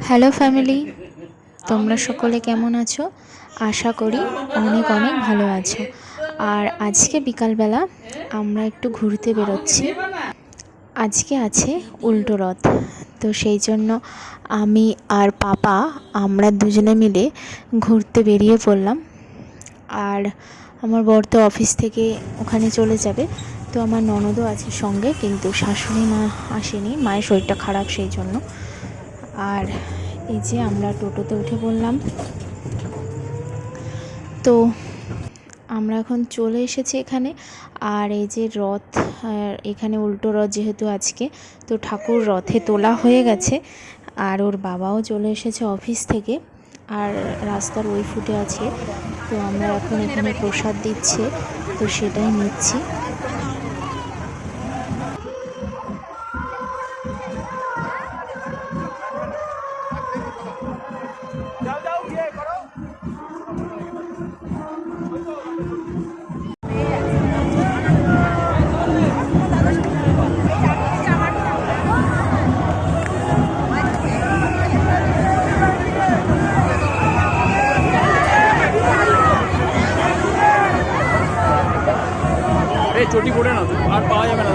Hello family, তোমরা সকলে কেমন আছো? আশা করি অনেক অনেক ভালো আছো। আর আজকে বিকালবেলা আমরা একটু ঘুরতে বেরোচ্ছি। আজকে আছে উল্টো রথ, তো সেই জন্য আমি আর পাপা, আমরা দুজনে মিলে ঘুরতে বেরিয়ে পড়লাম। আর আমার বর তো অফিস থেকে ওখানে চলে যাবে, তো আমার ননদও আছে সঙ্গে, কিন্তু শাশুড়ি মা আসেনি, মায়ের শরীরটা খারাপ সেই জন্য। আর এই যে আমরা টোটোতে উঠে পড়লাম। তো আমরা এখন চলে এসেছি এখানে। আর এই যে রথ এখানে উল্টো রথ যেহেতু আজকে, তো ঠাকুর রথে তোলা হয়ে গেছে। আর ওর বাবাও চলে এসেছে অফিস থেকে। আর রাস্তার ওই ফুটে আছে। তো আমরা এখন এখানে প্রসাদ দিচ্ছে, তো সেটাই নিচ্ছি। এই চটি পড়ে না আর পাওয়া যাবে না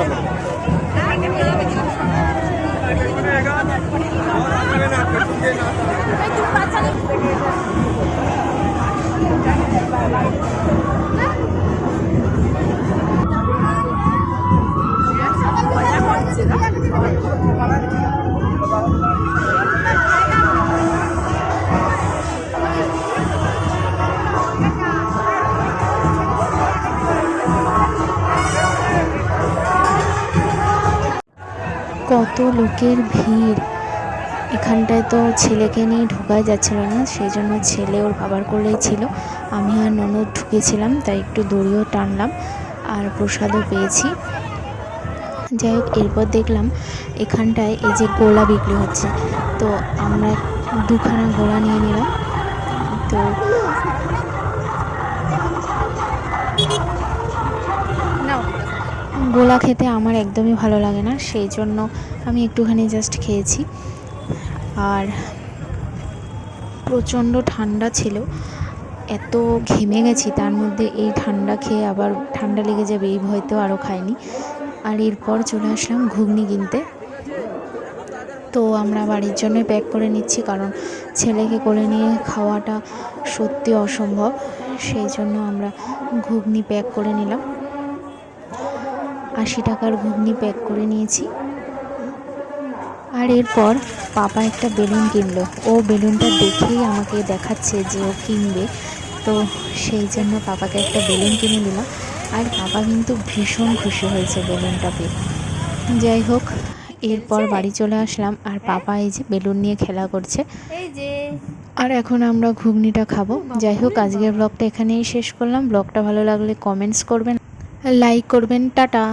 তারপরে কত লোকের ভিড়। এখানটায় তো ছেলেকে নিয়ে ঢোকাই যাচ্ছিল না, সেই জন্য ছেলে ওর বাবার কোলেই ছিল। আমি আর ননদ ঢুকেছিলাম, তাই একটু দড়িও টানলাম আর প্রসাদও পেয়েছি। যাই হোক, এরপর দেখলাম এখানটায় এই যে গোলা বিক্রি হচ্ছে। তো আমরা দুখানা গোলা নিয়ে নিলাম। তো গোলা খেতে আমার একদমই ভালো লাগে না, সেই জন্য আমি একটুখানি জাস্ট খেয়েছি। আর প্রচণ্ড ঠান্ডা ছিল, এত ঘেমে গেছি, তার মধ্যে এই ঠান্ডা খেয়ে আবার ঠান্ডা লেগে যাবে এই ভয়তেও আরও খাইনি। আর এরপর চলে আসলাম ঘুগনি কিনতে। তো আমরা বাড়ির জন্য প্যাক করে নিচ্ছি, কারণ ছেলেকে কোলে নিয়ে খাওয়াটা সত্যি অসম্ভব, সেই জন্য আমরা ঘুগনি প্যাক করে নিলাম। আশি টাকার ঘুগনি প্যাক করে নিয়েছি। আর এরপর পাপা একটা বেলুন কিনলো। ও বেলুনটা দেখেই আমাকে দেখাচ্ছে যে ও কিনবে। তো সেই জন্য পাপাকে একটা বেলুন কিনে দিলাম। আর পাপা কিন্তু ভীষণ খুশি হয়েছে বেলুনটা পেয়ে। যাই হোক এরপর বাড়ি চলে আসলাম। আর পাপা এই যে বেলুন নিয়ে খেলা করছে। যে। আর এখন আমরা ঘুগনিটা খাব। যাই হোক আজকের ব্লগটা এখানেই শেষ করলাম। ব্লগটা ভালো লাগলে কমেন্টস করবেন। লাইক করবেন টাটা।